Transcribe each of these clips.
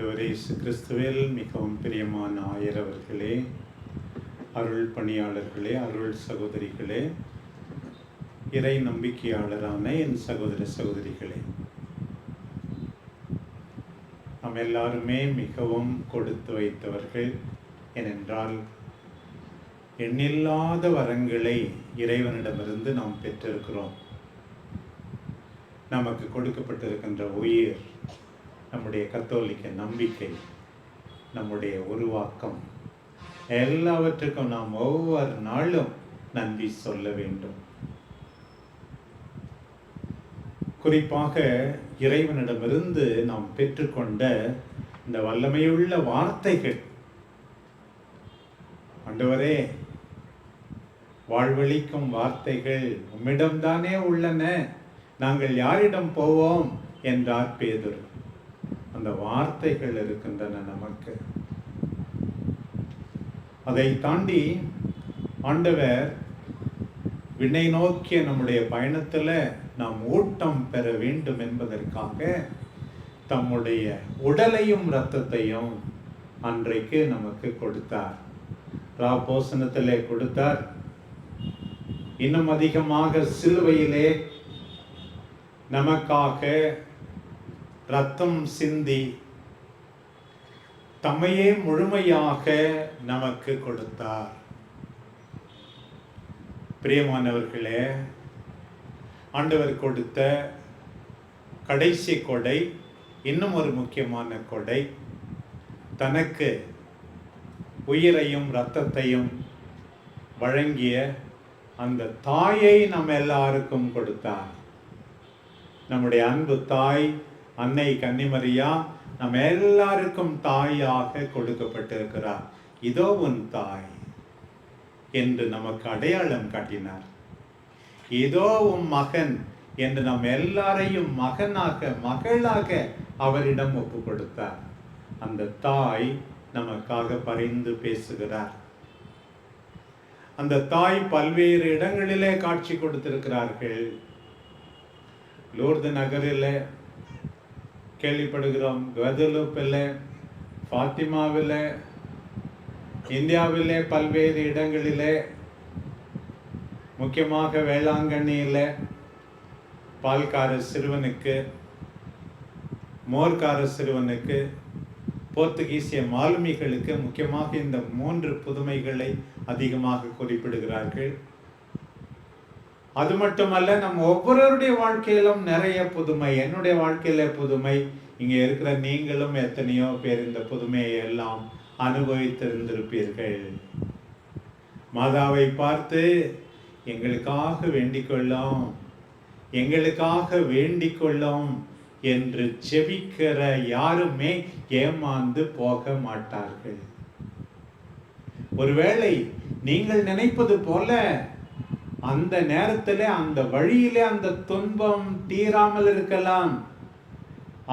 ஆண்டவர் இயேசு கிறிஸ்துவில் மிகவும் பிரியமான ஆயரவர்களே அருள் பணியாளர்களே அருள் சகோதரிகளே இறை நம்பிக்கையாளரான என் சகோதர சகோதரிகளே. நாம் எல்லாருமே மிகவும் கொடுத்து வைத்தவர்கள் ஏனென்றால் எண்ணில்லாத வரங்களை இறைவனிடமிருந்து நாம் பெற்றிருக்கிறோம். நமக்கு கொடுக்கப்பட்டிருக்கின்ற உயிர் நம்முடைய கத்தோலிக்க நம்பிக்கை நம்முடைய உருவாக்கம் எல்லாவற்றுக்கும் நாம் ஒவ்வொரு நாளும் நன்றி சொல்ல வேண்டும். குறிப்பாக இறைவனிடமிருந்து நாம் பெற்றுக்கொண்ட இந்த வல்லமையுள்ள வார்த்தைகள். ஆண்டவரே வாழ்வழிக்கும் வார்த்தைகள் உம்மிடம்தானே உள்ளன. நாங்கள் யாரிடம் போவோம்? என்றார் பேதுரு. அந்த வார்த்தைகள் இருக்கின்றன நமக்கு. அதை தாண்டி ஆண்டவர் வினை நோக்கிய நம்முடைய பயணத்தில் நாம் ஊட்டம் பெற வேண்டும் என்பதற்காக தம்முடைய உடலையும் இரத்தத்தையும் அன்றைக்கு நமக்கு கொடுத்தார். ரா போசனத்திலே கொடுத்தார். இன்னும் அதிகமாக சிலுவையிலே நமக்காக ரத்தம் சிந்தி தம்மையே முழுமையாக நமக்கு கொடுத்தார். பிரியமானவர்களே ஆண்டவர் கொடுத்த கடைசி கொடை இன்னும் ஒரு முக்கியமான கொடை தனக்கு உயிரையும் இரத்தத்தையும் வழங்கிய அந்த தாயை நம்ம எல்லாருக்கும் கொடுத்தார். நம்முடைய அன்பு தாய் அன்னை கன்னிமரியா நம்ம எல்லாருக்கும் தாயாக கொடுக்கப்பட்டிருக்கிறார். இதோ உன் தாய் என்று நமக்கு அடையாளம் காட்டினார். இதோ உன் மகன் என்று நம் எல்லாரையும் மகனாக மகளாக அவரிடம் ஒப்பு கொடுத்தார் அந்த தாய் நமக்காக பரிந்து பேசுகிறார். அந்த தாய் பல்வேறு இடங்களிலே காட்சி கொடுத்திருக்கிறார்கள். லூர்து நகரில் கேள்விப்படுகிறோம். கதலுப்பில் ஃபாத்திமாவில் இந்தியாவிலே பல்வேறு இடங்களிலே முக்கியமாக வேளாங்கண்ணியில் பால்கார சிறுவனுக்கு மோர்கார சிறுவனுக்கு போர்த்துகீசிய மாலுமிகளுக்கு முக்கியமாக இந்த மூன்று புதுமைகளை அதிகமாக குறிப்பிடுகிறார்கள். அது மட்டுமல்ல நம்ம ஒவ்வொருவருடைய வாழ்க்கையிலும் நிறைய புதுமை என்னுடைய வாழ்க்கையில புதுமை இங்க இருக்கிற நீங்களும் எத்தனையோ பேர் இந்த புதுமையை எல்லாம் அனுபவித்திருந்திருப்பீர்கள். மாதாவை பார்த்து எங்களுக்காக வேண்டிக் கொள்ளும் எங்களுக்காக வேண்டிக் கொள்ளும் என்று செபிக்கிற யாருமே ஏமாந்து போக மாட்டார்கள். ஒருவேளை நீங்கள் நினைப்பது போல அந்த நேரத்தில் அந்த வழியிலே அந்த துன்பம் தீராமல் இருக்கலாம்.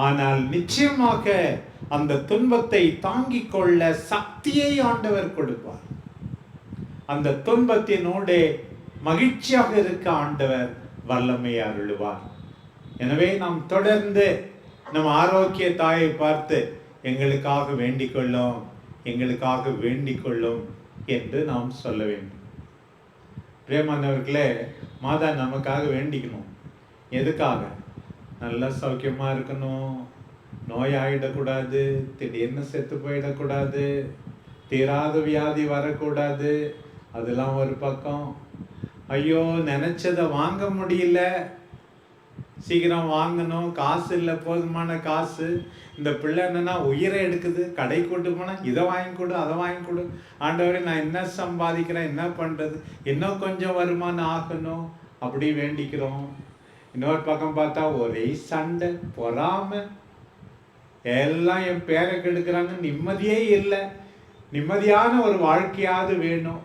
ஆனால் நிச்சயமாக அந்த துன்பத்தை தாங்கிக் கொள்ள சக்தியை ஆண்டவர் கொடுப்பார். அந்த துன்பத்தினோடு மகிழ்ச்சியாக இருக்க ஆண்டவர் வல்லமை அருளுவார். எனவே நாம் தொடர்ந்து நம் ஆரோக்கிய தாயை பார்த்து எங்களுக்காக வேண்டிக் கொள்ளும் எங்களுக்காக வேண்டிக் கொள்ளும் என்று நாம் சொல்ல வேண்டும். பிரேமானவர்களே மாதா நமக்காக வேண்டிக்கணும். எதுக்காக? நல்லா சௌக்கியமாக இருக்கணும். நோய் ஆகிடக்கூடாது திடீர்னு செத்து போயிடக்கூடாது தீராத வியாதி வரக்கூடாது அதெல்லாம் ஒரு பக்கம். ஐயோ நினச்சதை வாங்க முடியல. சீக்கிரம் வாங்கணும். காசு இல்லை போதுமான காசு. இந்த பிள்ளை என்னன்னா உயிரை எடுக்குது கடை கூட்டு போனால் இதை வாங்கி கொடு அதை வாங்கி கொடு. ஆண்டவரே நான் என்ன சம்பாதிக்கிறேன் என்ன பண்ணுறது இன்னும் கொஞ்சம் வருமானம் ஆகணும் அப்படி வேண்டிக்கிறோம். இன்னொரு பக்கம் பார்த்தா ஒரே சண்டை பொறாம. எல்லாம் என் பேரை கெடுக்கிறாங்க நிம்மதியே இல்லை. நிம்மதியான ஒரு வாழ்க்கையாவது வேணும்.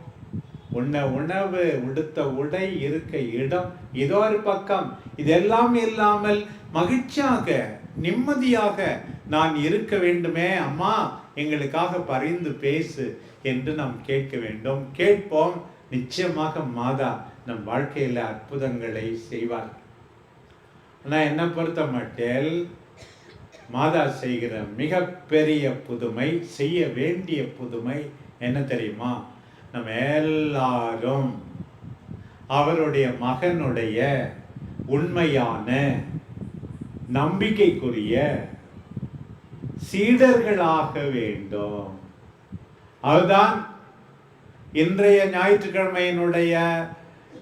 உன்னை உணவு உடுத்த உடை இருக்க இடம் இதோ ஒரு பக்கம். இதெல்லாம் இல்லாமல் மகிழ்ச்சியாக நிம்மதியாக நான் இருக்க வேண்டுமே அம்மா எங்களுக்காக பரிந்து பேசு என்று நாம் கேட்க வேண்டும். கேட்போம். நிச்சயமாக மாதா நம் வாழ்க்கையில் அற்புதங்களை செய்வார். ஆனால் என்ன பொறுத்த மட்டில் மாதா செய்கிற மிகப்பெரிய புதுமை செய்ய வேண்டிய புதுமை என்ன தெரியுமா? நம்ம எல்லாரும் அவருடைய மகனுடைய உண்மையான நம்பிக்கைக்குரிய சீடர்களாக வேண்டும். அதுதான் இன்றைய ஞாயிற்றுக்கிழமையினுடைய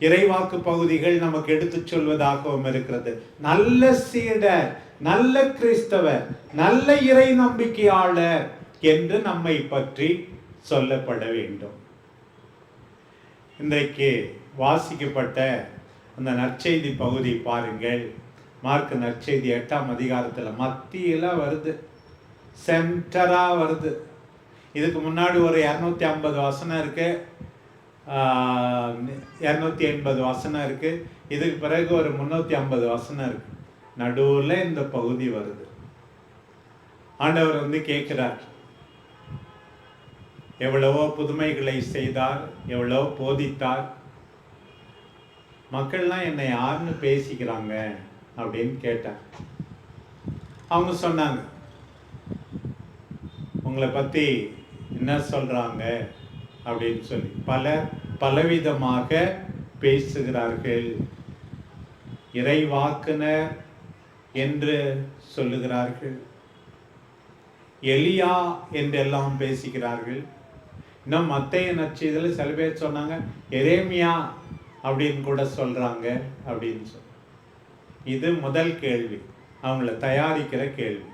இறைவாக்கு பகுதிகள் நமக்கு எடுத்துச் சொல்வதாகவும் இருக்கிறது. நல்ல சீடர் நல்ல கிறிஸ்தவர் நல்ல இறை நம்பிக்கையாளர் என்று நம்மை பற்றி சொல்லப்பட வேண்டும். இன்றைக்கு வாசிக்கப்பட்ட அந்த நற்செய்தி பகுதி பாருங்கள். மார்க் நற்செய்தி எட்டாம் அதிகாரத்தில் மத்தியில் வருது. சென்டரா வருது. இதுக்கு முன்னாடி ஒரு இரநூத்தி ஐம்பது வசனம் இருக்கு. இரநூத்தி எண்பது வசனம் இருக்கு. இதுக்கு பிறகு ஒரு முந்நூற்றி ஐம்பது வசனம் இருக்கு. நடுவில் இந்த பகுதி வருது. ஆண்டவர் வந்து கேட்கிறார். எவ்வளவோ புதுமைகளை செய்தார் எவ்வளவோ போதித்தார். மக்கள்லாம் என்னை யாருன்னு பேசிக்கிறாங்க? அப்படின்னு கேட்டேன். அவங்க சொன்னாங்க உங்களை பற்றி என்ன சொல்கிறாங்க அப்படின்னு சொல்லி. பல பலவிதமாக பேசுகிறார்கள். இறைவாக்குனர் என்று சொல்லுகிறார்கள். எலியா என்றெல்லாம் பேசுகிறார்கள். இன்னும் மத்தைய நச்சதில் சில பேர் சொன்னாங்க எரேமியா அப்படின்னு கூட சொல்கிறாங்க அப்படின்னு சொல்லி இது முதல் கேள்வி. அவங்கள தயாரிக்கிற கேள்வி.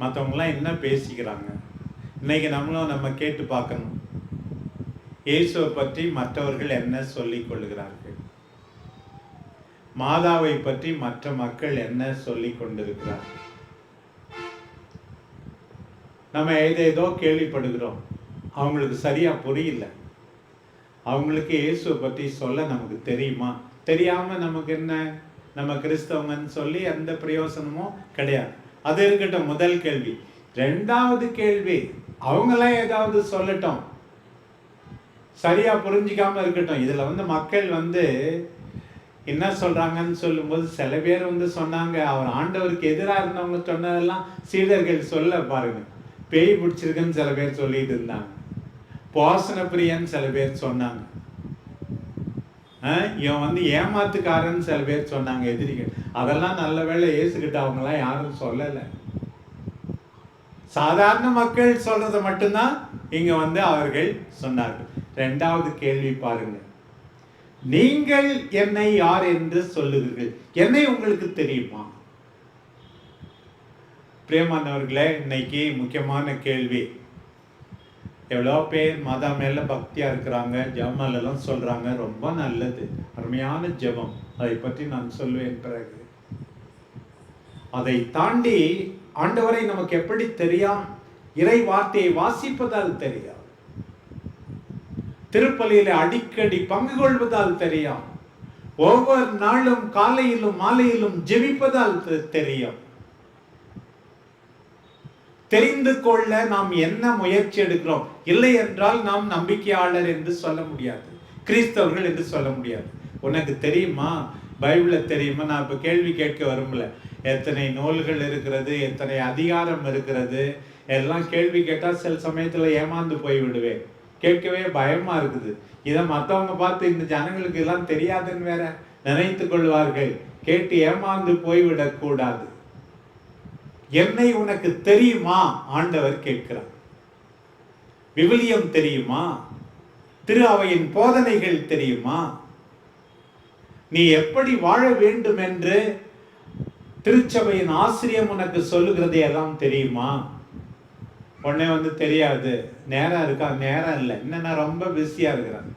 மற்றவங்களாம் என்ன பேசிக்கிறாங்க? இன்னைக்கு நம்மளும் நம்ம கேட்டு பார்க்கணும். இயேசுவை பற்றி மற்றவர்கள் என்ன சொல்லிக் கொள்கிறார்கள்? மாதாவை பற்றி மற்ற மக்கள் என்ன சொல்லி கொண்டிருக்கிறார்கள்? நம்ம ஏதேதோ கேள்விப்படுகிறோம். அவங்களுக்கு சரியா புரியல. அவங்களுக்கு இயேசுவை பற்றி சொல்ல நமக்கு தெரியுமா? தெரியாம நமக்கு என்ன? நம்ம கிறிஸ்தவங்கன்னு சொல்லி எந்த பிரயோசனமும் கிடையாது. அது இருக்கட்டும் முதல் கேள்வி. ரெண்டாவது கேள்வி அவங்களாம் ஏதாவது சொல்லட்டும். சரியா புரிஞ்சிக்காம இருக்கட்டும். இதுல வந்து மக்கள் வந்து என்ன சொல்றாங்கன்னு சொல்லும்போது சில பேர் வந்து சொன்னாங்க அவர் ஆண்டவருக்கு எதிராக இருந்தவங்க சொன்னதெல்லாம் சீடர்கள் சொல்ல பாருங்க. பேய் பிடிச்சிருக்குன்னு சில பேர் சொல்லிட்டு இருந்தாங்க. போசன பிரியன்னு சில பேர் சொன்னாங்க. இவன் வந்து ஏமாத்துக்காரன்னு சில பேர் சொன்னாங்க எதிரிகள். அதெல்லாம் நல்ல வேளை ஏசுக்கிட்ட அவங்களாம் யாரும் சொல்லலை. சாதாரண மக்கள் சொல்றதை மட்டும்தான் இங்க வந்து அவர்கள் சொன்னார்கள். ரெண்டாவது கேள்வி பாருங்க. நீங்கள் என்னை யார் என்று சொல்லுகிறீர்கள்? என்னை உங்களுக்கு தெரியுமா? பிரேமானவர்களே இன்னைக்கு முக்கியமான கேள்வி. எவ்வளோ பேர் மாதா மேலே பக்தியாக இருக்கிறாங்க ஜெபம் சொல்கிறாங்க ரொம்ப நல்லது. அருமையான ஜெபம். அதை பற்றி நான் சொல்லுவேன் பிறகு. அதை தாண்டி ஆண்டவரை நமக்கு எப்படி தெரியாம்? இறை வார்த்தையை வாசிப்பதால் தெரியும். திருப்பலியில அடிக்கடி பங்கு கொள்வதால் தெரியும். ஒவ்வொரு நாளும் காலையிலும் மாலையிலும் ஜெபிப்பதால் தெரியும். தெரிந்து கொள்ள நாம் என்ன முயற்சி எடுக்கிறோம்? இல்லை என்றால் நாம் நம்பிக்கையாளர் என்று சொல்ல முடியாது. கிறிஸ்தவர்கள் என்று சொல்ல முடியாது. உனக்கு தெரியுமா? பைபிளில் தெரியுமா? நான் இப்போ கேள்வி கேட்க வரும்ல. எத்தனை நூல்கள் இருக்கிறது? எத்தனை அதிகாரம் இருக்கிறது? எல்லாம் கேள்வி கேட்டால் சில சமயத்தில் ஏமாந்து போய் விடுவேன். கேட்கவே பயமாக இருக்குது. இதை மற்றவங்க பார்த்து இந்த ஜனங்களுக்கு எல்லாம் தெரியாதுன்னு வேற நினைத்து கொள்வார்கள். கேட்டு ஏமாந்து போய்விடக்கூடாது என்னை உனக்கு தெரியுமா? ஆண்டவர் கேட்கிறார். விவிலியம் தெரியுமா? திரு அவையின் போதனைகள் தெரியுமா? நீ எப்படி வாழ வேண்டும் என்று திருச்சபையின் ஆசிரியம் உனக்கு சொல்லுகிறதே எல்லாம் தெரியுமா? உடனே வந்து தெரியாது. நேரம் இருக்கா? நேரம் இல்லை. இன்னும் ரொம்ப பிஸியா இருக்கிறான்.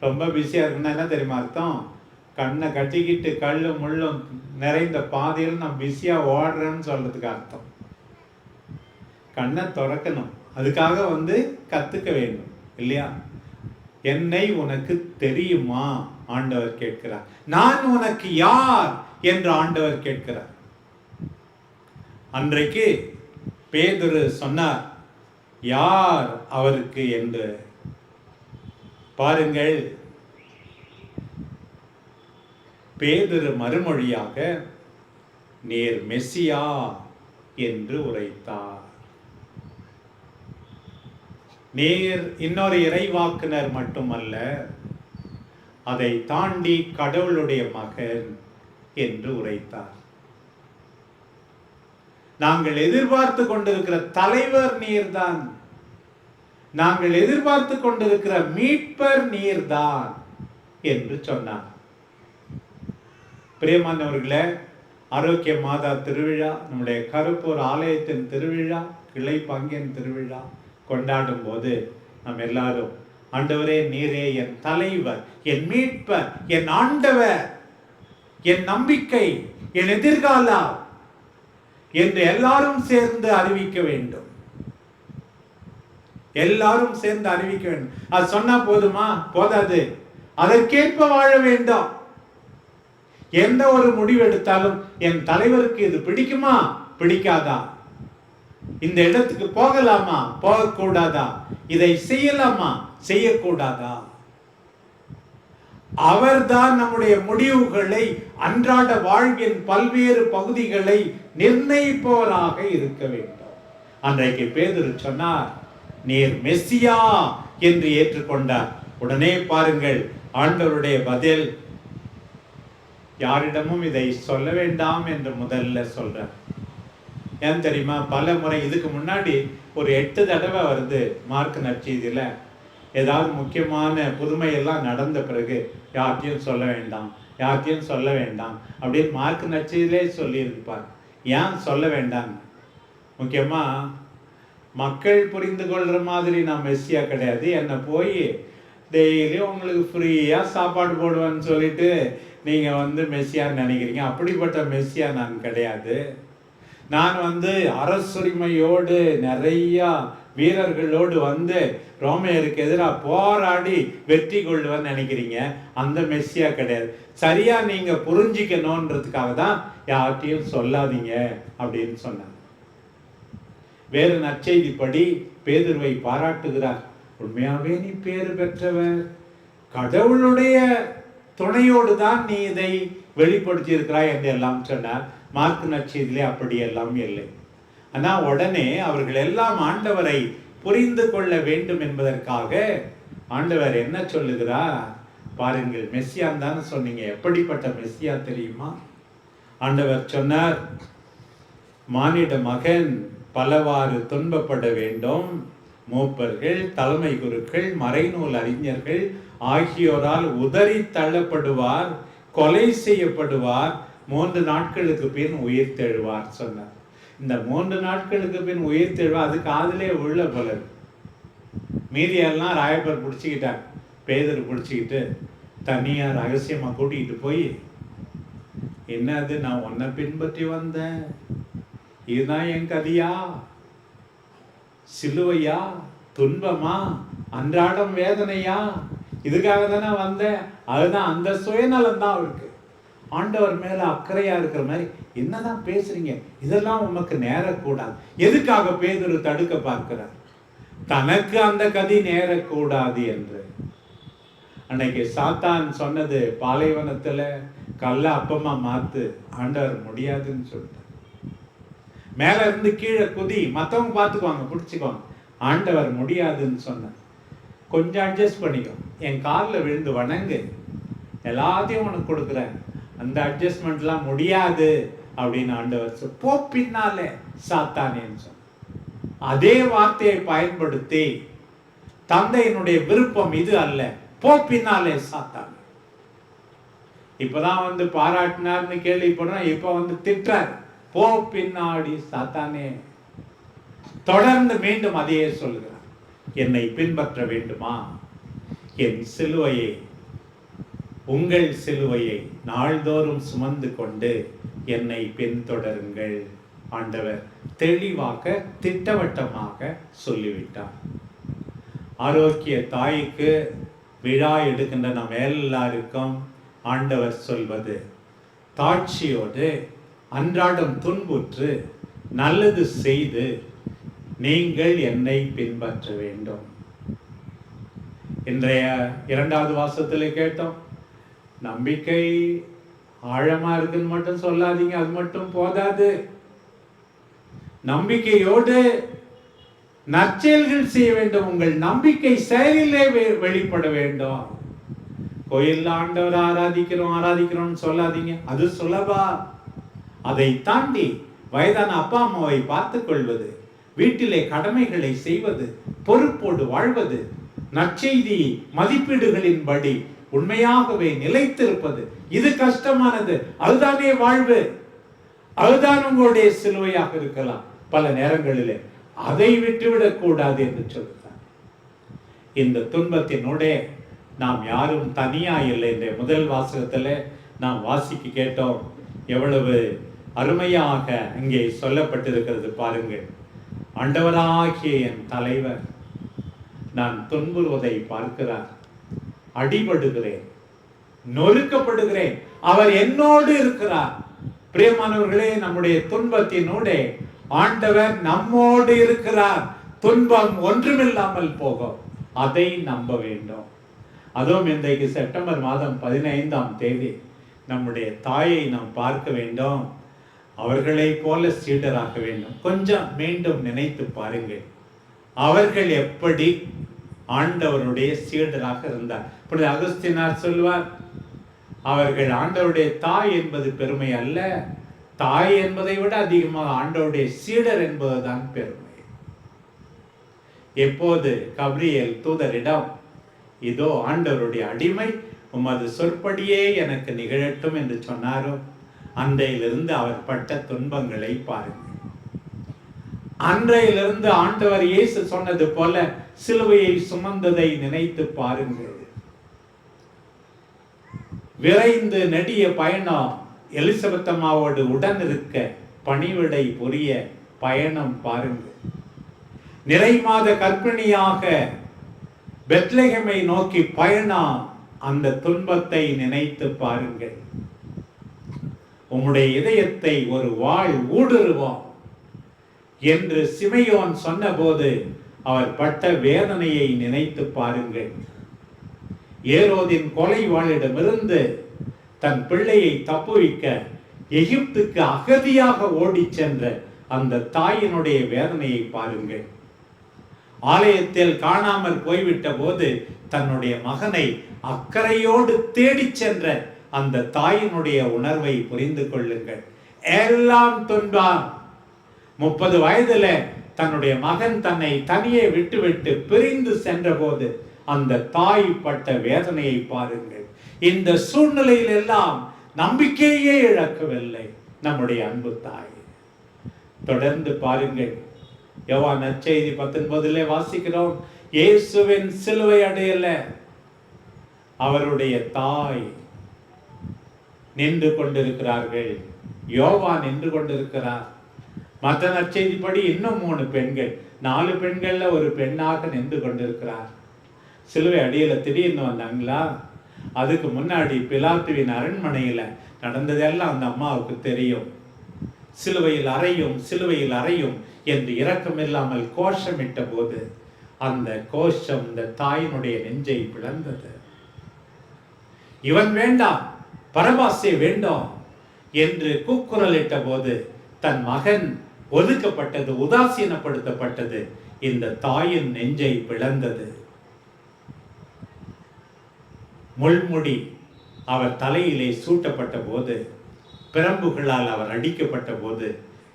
ரொம்ப பிஸியா இருக்குன்னா என்ன தெரியுமா அர்த்தம்? கண்ணை கட்டிக்கிட்டு கல் முள்ளும் நிறைந்த பாதையில் நான் பிஸியாக ஓடுறேன்னு சொல்கிறதுக்கு அர்த்தம். கண்ணை திறக்கணும். அதுக்காக வந்து கற்றுக்க வேண்டும். இல்லையா? என்னை உனக்கு தெரியுமா? ஆண்டவர் கேட்கிறார். நான் உனக்கு யார்? என்று ஆண்டவர் கேட்கிறார். அன்றைக்கு பேதுரு சொன்னார் யார் அவருக்கு? என்று. பாருங்கள் பேதுரு மறுமொழியாக நீர் மெஸ்ஸியா என்று உரைத்தார். நீர் இன்னொரு இறைவாக்குனர் மட்டுமல்ல அதை தாண்டி கடவுளுடைய மகன் என்று உரைத்தார். நாங்கள் எதிர்பார்த்து கொண்டிருக்கிற தலைவர் நீர்தான். நாங்கள் எதிர்பார்த்து கொண்டிருக்கிற மீட்பர் நீர்தான் என்று சொன்னார். பிரியமானவர்களே ஆரோக்கிய மாதா திருவிழா நம்முடைய கருப்பூர் ஆலயத்தின் திருவிழா கிளை பங்கின் திருவிழா கொண்டாடும் போது நாம் எல்லாரும் ஆண்டவரே நீரே என் தலைவர் என் மீட்பர் என் ஆண்டவர் என் நம்பிக்கை என் எதிர்காலா என்று எல்லாரும் சேர்ந்து அறிவிக்க வேண்டும். எல்லாரும் சேர்ந்து அறிவிக்க வேண்டும். அது சொன்னா போதுமா? போதாது. அதற்கேற்ப வாழ வேண்டும். எந்த ஒரு முடிவு எடுத்தாலும் என் தலைவருக்கு இது பிடிக்குமா? பிடிக்காதா? இந்த இடத்துக்கு போகலாமா? போகக்கூடாதா? இதை செய்யலாமா? செய்யக்கூடாதா? அவர்தான் நம்முடைய முடிவுகளை அன்றாட வாழ்வின் பல்வேறு பகுதிகளை நிர்ணயிப்பவராக இருக்க வேண்டும். அன்றைக்கு பேதர் சொன்னார் நீர் மெஸ்ஸியா என்று ஏற்றுக்கொண்டார். உடனே பாருங்கள் ஆண்டவருடைய பதில் யாரிடமும் இதை சொல்ல வேண்டாம் என்று முதல்ல சொல்கிறார் ஏன் தெரியுமா? பல முறை இதுக்கு முன்னாடி ஒரு எட்டு தடவை வருது மார்க் நற்செய்தியில் ஏதாவது முக்கியமான புதுமையெல்லாம் நடந்த பிறகு யார்த்தையும் சொல்ல வேண்டாம் யார்த்தையும் சொல்ல வேண்டாம் அப்படின்னு மார்க் நற்செய்தியிலே சொல்லியிருப்பார். ஏன் சொல்ல வேண்டாம்? முக்கியமா மக்கள் புரிந்து கொள்ற மாதிரி நான் மெஸ்ஸியா கிடையாது. என்னை போய் டெய்லியும் உங்களுக்கு ஃப்ரீயாக சாப்பாடு போடுவேன்னு சொல்லிட்டு நீங்கள் வந்து மெஸ்ஸியான்னு நினைக்கிறீங்க. அப்படிப்பட்ட மெஸ்ஸியா நான் கிடையாது. நான் வந்து அரசுரிமையோடு நிறையா வீரர்களோடு வந்து ரோமையருக்கு எதிராக போராடி வெற்றி கொள்ளுவேன்னு நினைக்கிறீங்க. அந்த மெஸ்ஸியா கிடையாது. சரியாக நீங்கள் புரிஞ்சிக்கணுன்றதுக்காக தான் யார்கிட்டையும் சொல்லாதீங்க அப்படின்னு சொன்னாங்க வேறு நற்செய்திப்படி பேதுருவை பாராட்டுகிறார். உண்மையாகவே நீ பேறு பெற்றவர். கடவுளுடைய துணையோடு தான் நீ இதை வெளிப்படுத்தி இருக்கிறாய் என்று எல்லாம் சொன்னார். மார்க் நற்செய்தியிலே அப்படியெல்லாம் இல்லை. ஆனால் உடனே அவர்கள் எல்லாம் ஆண்டவரை புரிந்து கொள்ள வேண்டும் என்பதற்காக ஆண்டவர் என்ன சொல்லுகிறார்? பாருங்கள் மெஸ்ஸியான் தானே சொன்னீங்க. எப்படிப்பட்ட மெஸ்ஸியா தெரியுமா? ஆண்டவர் சொன்னார் மானிட மகன் பலவாறு துன்பப்பட வேண்டும். மூப்பர்கள் தலைமை குருக்கள் மறைநூல் அறிஞர்கள் ஆகியோரால் உதறி தள்ளப்படுவார் கொலை செய்யப்படுவார். மூன்று நாட்களுக்கு பின் உயிர் தெழுவார் சொன்னார். இந்த மூன்று நாட்களுக்கு பின் உயிர் தெழுவார் அது காதலே உள்ள போல மீதியெல்லாம் ராயப்பர் பிடிச்சிக்கிட்டார். பேதர் பிடிச்சிக்கிட்டு தனியாக ரகசியமாக கூட்டிகிட்டு போய் என்னது நான் உன்னை பின்பற்றி வந்தேன் இதுதான் என் கதியா? சிலுவையா? துன்பமா? அன்றாடம் வேதனையா? இதுக்காக தானே வந்தேன். அதுதான் அந்த சுயநலம் தான் அவருக்கு. ஆண்டவர் மேல அக்கறையா இருக்கிற மாதிரி என்னதான் பேசுறீங்க? இதெல்லாம் உமக்கு நேரக்கூடாது. எதுக்காக பேதுரு தடுக்க பார்க்கிறார்? தனக்கு அந்த கதி நேரக்கூடாது என்று. அன்னைக்கு சாத்தான் சொன்னது பாலைவனத்துல கல்ல அப்பமா மாத்து ஆண்டவர் முடியாதுன்னு சொல்லிட்டார். மேல இருந்து கீழே குதி மத்தவங்க பார்த்துக்குவாங்க பிடிச்சிக்குவாங்க. ஆண்டவர் முடியாதுன்னு சொன்னார். கொஞ்சம் அட்ஜஸ்ட் பண்ணிக்கோ. என் காலில் விழுந்து வணங்கு. எல்லாத்தையும் உனக்கு கொடுக்குறேன். அந்த அட்ஜஸ்ட்மெண்ட்லாம் முடியாது அப்படின்னு ஆண்டவர் போ பின்னாலே சாத்தானேன்னு சொன்ன அதே வார்த்தையை பயன்படுத்தி தந்தையினுடைய விருப்பம் இது அல்ல. போ பின்னாலே சாத்தான். இப்பதான் வந்து பாராட்டினார்னு கேள்விப்படுறோம் இப்ப வந்து திட்டார் போ பின்னாடி சாத்தானே. தொடர்ந்து மீண்டும் அதையே சொல்கிறேன் என்னை பின்பற்ற வேண்டுமா? என் சிலுவையை உங்கள் சிலுவையை நாள்தோறும் சுமந்து கொண்டு என்னை பின்தொடருங்கள். ஆண்டவர் தெளிவாக திட்டவட்டமாக சொல்லிவிட்டார். ஆரோக்கிய தாய்க்கு விழா எடுக்கின்ற நம் எல்லாருக்கும் ஆண்டவர் சொல்வது தாட்சியோடு அன்றாடம் துன்புற்று நல்லது செய்து நீங்கள் என்னை பின்பற்ற வேண்டும். இன்றைய இரண்டாவது வாசத்தில் கேட்டோம் நம்பிக்கை ஆழமா இருக்குன்னு மட்டும் சொல்லாதீங்க அது மட்டும் போதாது. நம்பிக்கையோடு நற்செயல்கள் செய்ய வேண்டும் உங்கள் நம்பிக்கை செயலிலே வெ- வெளிப்பட வேண்டும். கோயில் ஆண்டவர் ஆராதிக்கிறோம் ஆராதிக்கிறோம்னு சொல்லாதீங்க அது சுலபா அதை தாண்டி வயதான அப்பா அம்மாவை பார்த்துக் கொள்வது வீட்டிலே கடமைகளை செய்வது பொறுப்போடு வாழ்வது நற்செய்தி மதிப்பீடுகளின்படி உண்மையாகவே நிலைத்திருப்பது. இது கஷ்டமானது. அதுதானே வாழ்வு. அதுதான் உங்களுடைய சிலுவையாக இருக்கலாம் பல நேரங்களிலே. அதை விட்டுவிடக் கூடாது என்று சொல்கிறார் இந்த துன்பத்தினுடைய நாம் யாரும் தனியா இல்லை. இந்த முதல் வாசகத்தில் நாம் வாசிக்க கேட்டோம். எவ்வளவு அருமையாக இங்கே சொல்லப்பட்டிருக்கிறது பாருங்கள். ஆண்டவராகிய என் தலைவர் நான் துன்புறுவதை பார்க்கிறார். அடிபடுகிறேன். நொறுக்கப்படுகிறேன். அவர் என்னோடு இருக்கிறார். பிரியமானவர்களே நம்முடைய துன்பத்தினோடே ஆண்டவர் நம்மோடு இருக்கிறார். துன்பம் ஒன்றுமில்லாமல் போகும். அதை நம்ப வேண்டும். அதுவும் இன்றைக்கு செப்டம்பர் மாதம் பதினைந்தாம் தேதி நம்முடைய தாயை நாம் பார்க்க வேண்டும். அவர்களை போல சீடராக வேண்டும். கொஞ்சம் மீண்டும் நினைத்து பாருங்கள். அவர்கள் எப்படி ஆண்டவருடைய சீடராக இருந்தார். இப்பொழுது அகஸ்தினார் சொல்வார் அவர்கள் ஆண்டவருடைய தாய் என்பது பெருமை அல்ல. தாய் என்பதை விட அதிகமாக ஆண்டவருடைய சீடர் என்பதுதான் பெருமை. எப்போது கப்ரியேல் தூதரிடம் இதோ ஆண்டவருடைய அடிமை உமது சொற்படியே எனக்கு நிகழட்டும் என்று சொன்னாரோ? அன்றையிலிருந்து அவர் பட்ட துன்பங்களை பாருங்கள் அன்றையிலிருந்து ஆண்டவர் இயேசு சொன்னது போல சிலுவையை சுமந்ததை நினைத்து பாருங்கள் விரைந்து நெடிய பயணம் எலிசபெத் அம்மாவோடு உடன் இருக்க பணிவிடை புரிய பயணம் பாருங்கள் நிறைமாத மாத கர்ப்பிணியாக நோக்கி பயணம் அந்த துன்பத்தை நினைத்து பாருங்கள் உம்முடைய இதயத்தை ஒரு வாழ் ஊடுருவோம் என்று சிமையோன் சொன்னபோது அவர் பட்ட வேதனையை நினைத்து பாருங்கள். ஏரோதின் கொலை வாளிடமிருந்து தன் பிள்ளையை தப்புவிக்க எகிப்துக்கு அகதியாக ஓடிச் சென்ற அந்த தாயினுடைய வேதனையை பாருங்கள். ஆலயத்தில் காணாமல் போய்விட்ட போது தன்னுடைய மகனை அக்கறையோடு தேடிச் சென்ற அந்த தாயினுடைய உணர்வை புரிந்து கொள்ளுங்கள். எல்லாம் துன்பான் முப்பது வயதுல தன்னுடைய மகன் தன்னை தனியே விட்டுவிட்டு பிரிந்து சென்றபோது அந்த தாய் பட்ட வேதனையை பாருங்கள். இந்த சூழ்நிலையில் எல்லாம் நம்பிக்கையே இழக்கவில்லை நம்முடைய அன்பு தாய். தொடர்ந்து பாருங்கள். யோவா நற்செய்தி பத்தொன்பதுல வாசிக்கிறோம். இயேசுவின் சிலுவை அடையல. அவருடைய தாய் நின்று கொண்டிருக்கிறார்கள். யோவா நின்று கொண்டிருக்கிறார். மற்ற நற்செய்திப்படி இன்னும் மூணு பெண்கள் நாலு பெண்கள்ல ஒரு பெண்ணாக நின்று கொண்டிருக்கிறார். சிலுவை அடியில திடீர்னு வந்தாங்களா? அதுக்கு முன்னாடி பிலாத்துவின் அரண்மனையில நடந்ததெல்லாம் அந்த அம்மாவுக்கு தெரியும். சிலுவையில் அறையும் சிலுவையில் அறையும் என்று இரக்கம் இல்லாமல் கோஷமிட்ட போது அந்த கோஷம் இந்த தாயினுடைய நெஞ்சை பிளந்தது. இவன் வேண்டாம் பரபாசை வேண்டும் என்று கூக்குரலிட்ட போது தன் மகன் ஒதுக்கப்பட்டது உதாசீனப்படுத்தப்பட்டது. இந்த தாயின் நெஞ்சை பிளந்தது. முள்முடி அவர் தலையிலே சூட்டப்பட்ட போது பிரம்புகளால் அவர் அடிக்கப்பட்ட போது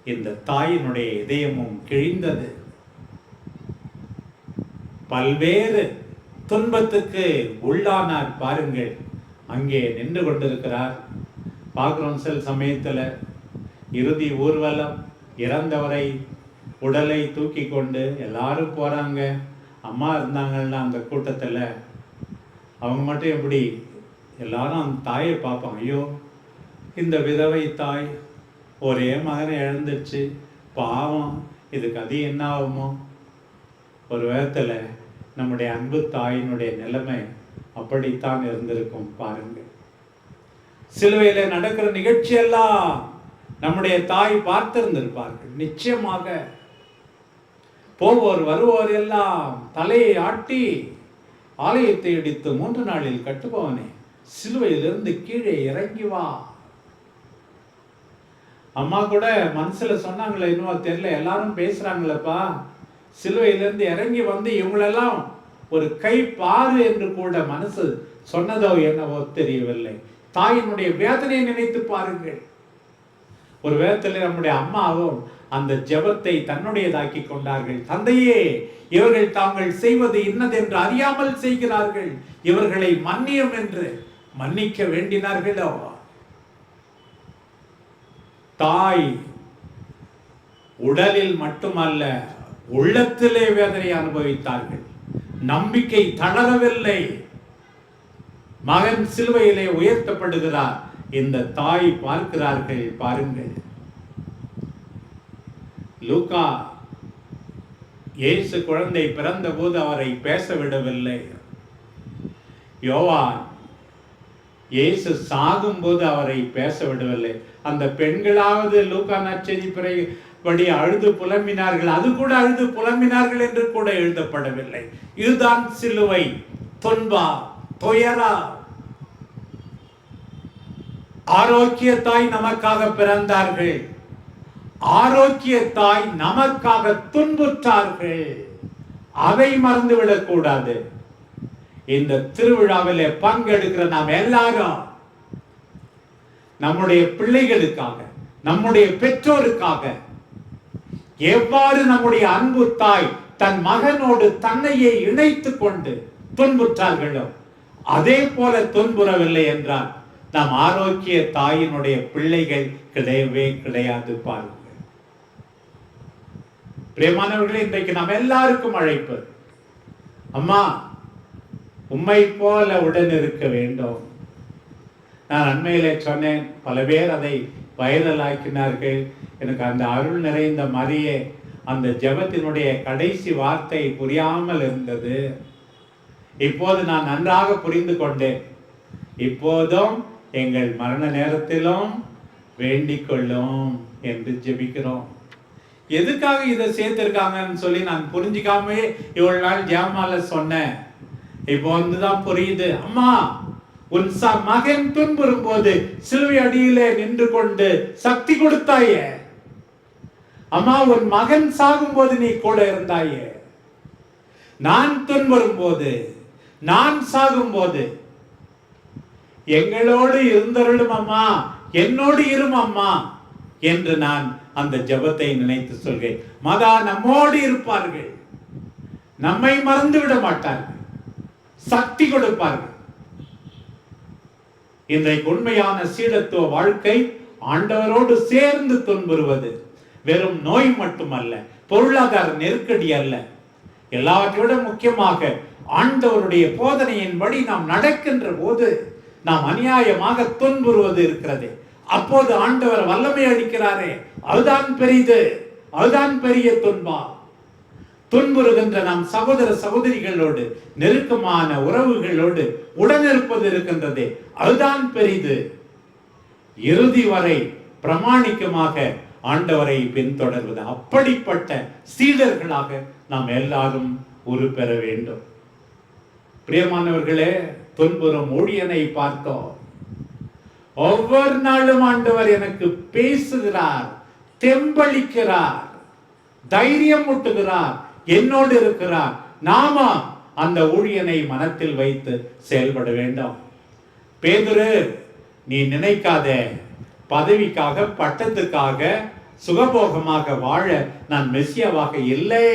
இந்த தாயினுடைய இதயமும் கிழிந்தது. பல்வேறு துன்பத்துக்கு உள்ளானார் பாருங்கள். அங்கே நின்று கொண்டிருக்கிறார். பார்க்குறோம் சில சமயத்தில் இறுதி ஊர்வலம் இறந்தவரை உடலை தூக்கி கொண்டு எல்லாரும் போகிறாங்க அம்மா இருந்தாங்கன்னா அந்த கூட்டத்தில். அவங்க மட்டும் எப்படி எல்லாரும் அந்த தாயை பார்ப்பாங்க. ஐயோ இந்த விதவை தாய் ஒரே மகனை இழந்துச்சு பாவம் இதுக்கு அது என்ன ஆகுமோ? ஒரு விதத்தில் நம்முடைய அன்பு தாயினுடைய நிலைமை அப்படித்தான் இருந்திருக்கும் பாருங்க சிலுவையில நடக்கிற நிகழ்ச்சியெல்லாம் நம்முடைய தாய் பார்த்திருந்திருப்பார்கள். நிச்சயமாக போவோர் வருவோர் எல்லாம் தலையை ஆட்டி ஆலயத்தை இடித்து மூன்று நாளில் கட்டுபவனே சிலுவையிலிருந்து கீழே இறங்கி வா. அம்மா கூட மனசுல சொன்னாங்களே இன்னும் தெரியல எல்லாரும் பேசுறாங்களப்பா. சிலுவையிலிருந்து இறங்கி வந்து இவங்களெல்லாம் ஒரு கை பாரு என்று கூட மனசு சொன்னதோ என்னவோ தெரியவில்லை. தாயினுடைய வேதனையை நினைத்து பாருங்கள். ஒரு வேதத்தில் நம்முடைய அம்மாவும் அந்த ஜெபத்தை தன்னுடையதாக்கி கொண்டார்கள். தந்தையே இவர்கள் தாங்கள் செய்வது இன்னதென்று அறியாமல் செய்கிறார்கள். இவர்களை மன்னியம் என்று மன்னிக்க வேண்டினார்களோ? தாய் உடலில் மட்டுமல்ல உள்ளத்திலே வேதனை அனுபவித்தார்கள். நம்பிக்கை தளரவில்லை. மகன் சிலுவையிலே உயர்த்தப்படுகிறார். இந்த தாய் பார்க்கிறார்கள் பாருங்கள். லூகா இயேசு குழந்தை பிறந்தபோது அவரை பேச விடவில்லை. யோவான் இயேசு சாகும்போது அவரை பேச விடவில்லை. அந்த பெண்களாவது லூக்கா நச்செய்தி பிறகு படி அழுது புலம்பினார்கள். அது கூட அழுது புலம்பினார்கள் என்று கூட எழுதப்படவில்லை. இதுதான் சிலுவை. துன்பா துயரா. ஆரோக்கிய தாய் நமக்காக பிறந்தார்கள். ஆரோக்கிய தாய் நமக்காக துன்புற்றார்கள். அதை மறந்துவிடக் கூடாது இந்த திருவிழாவில் பங்கெடுக்கிற நாம் எல்லாரும் நம்முடைய பிள்ளைகளுக்காக நம்முடைய பெற்றோருக்காக எவ்வாறு நம்முடைய அன்பு தாய் தன் மகனோடு தன்னையே இணைத்துக் கொண்டு துன்புற்றார்களோ அதே போல துன்புறவில்லை என்றால் நம் ஆரோக்கிய தாயினுடைய பிள்ளைகள் கிடையவே கிடையாது பாருங்கள். பிரியமானவர்களே இன்றைக்கு நாம் எல்லாருக்கும் அழைப்பு. அம்மா உம்மை போல உடன் இருக்க வேண்டும். நான் அண்மையிலே சொன்னேன் பல பேர் அதை வைரலாக்கினார்கள். எனக்கு அந்த அருள் நிறைந்த மரியே அந்த ஜெபத்தினுடைய கடைசி வார்த்தை புரியாமல் இருந்தது. இப்போது நான் நன்றாக புரிந்து கொண்டேன். இப்போதும் எங்கள் மரண நேரத்திலும் வேண்டிக் கொள்ளும் என்று ஜெபிக்கிறோம். எதுக்காக இதை சேர்த்திருக்காங்கன்னு சொல்லி நான் புரிஞ்சுக்காமவே இவ்வளவு நாள் ஜெயமால சொன்னேன். இப்போ வந்துதான் புரியுது. அம்மா உன் ச மகன் துன்புறும் போது சிலுவை அடியிலே நின்று கொண்டு சக்தி கொடுத்தாயே. அம்மா உன் மகன் சாகும் போது நீ கூட இருந்தாயே. நான் துன்புறும் போது நான் சாகும் போது எங்களோடு இருந்தருளும் அம்மா என்னோடு இரும் அம்மா என்று நான் அந்த ஜெபத்தை நினைத்து சொல்கிறேன் மகா நம்மோடு இருப்பார்கள். நம்மை மறந்து விட மாட்டார்கள். சக்தி கொடுப்பார்கள். இன்றைக்கு உண்மையான சீடத்துவ வாழ்க்கை ஆண்டவரோடு சேர்ந்து துன்புறுவது வெறும் நோய் மட்டுமல்ல பொருளாதார நெருக்கடி அல்ல. எல்லாவற்றையோட முக்கியமாக ஆண்டவருடைய போதனையின்படி நாம் நடக்கின்ற போது நாம் அநியாயமாக துன்புறுவது இருக்கிறது. அப்போது ஆண்டவர் வல்லமை அளிக்கிறாரே அதுதான் பெரிது அதுதான் பெரிய துன்பம். துன்புறுகின்ற நம் சகோதர சகோதரிகளோடு நெருக்கமான உறவுகளோடு உடனிருப்பது இருக்கின்றதே. அதுதான் பெரிது. இறுதி வரை பிரமாணிக்கமாக ஆண்டவரை பின்தொடர்வது அப்படிப்பட்ட சீடர்களாக நாம் எல்லாரும் உருப்பெற வேண்டும். பிரியமானவர்களே துன்புறும் ஊழியனை பார்த்தோம். ஒவ்வொரு நாளும் ஆண்டவர் எனக்கு பேசுகிறார் தெம்பளிக்கிறார் தைரியம் ஊட்டுகிறார். என்னோடு இருக்கிறார். நாம அந்த ஊழியனை மனத்தில் வைத்து செயல்பட வேண்டும். பேதுரு நீ நினைக்காத. பதவிக்காக பட்டத்துக்காக சுகபோகமாக வாழ நான் மெஸ்ஸியாவாக இல்லை.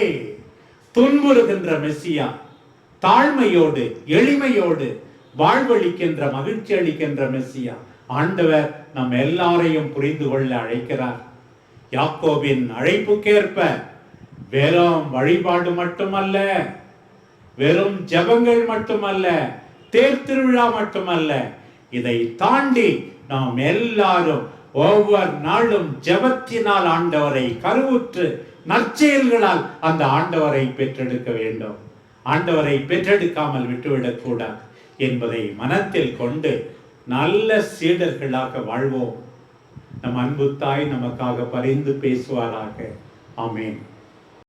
துன்புறுகின்ற மெஸ்ஸியா தாழ்மையோடு எளிமையோடு வாழ்வளிக்கின்ற மகிழ்ச்சி அளிக்கின்ற மெஸ்ஸியா ஆண்டவர் நம் எல்லாரையும் புரிந்து கொள்ள அழைக்கிறார். யாக்கோவின் அழைப்புக்கேற்ப வெறும் வழிபாடு மட்டுமல்ல வெறும் ஜெபங்கள் மட்டுமல்ல தேர் திருவிழா மட்டுமல்ல இதை தாண்டி நாம் எல்லாரும் ஒவ்வொரு நாளும் ஜெபத்தினால் ஆண்டவரை கருவுற்று நற்செயல்களால் அந்த ஆண்டவரை பெற்றெடுக்க வேண்டும். ஆண்டவரை பெற்றெடுக்காமல் விட்டுவிடக்கூடாது என்பதை மனத்தில் கொண்டு நல்ல சீடர்களாக வாழ்வோம். நம் அன்பு தாய் நமக்காக பரிந்து பேசுவாராக. ஆமேன்.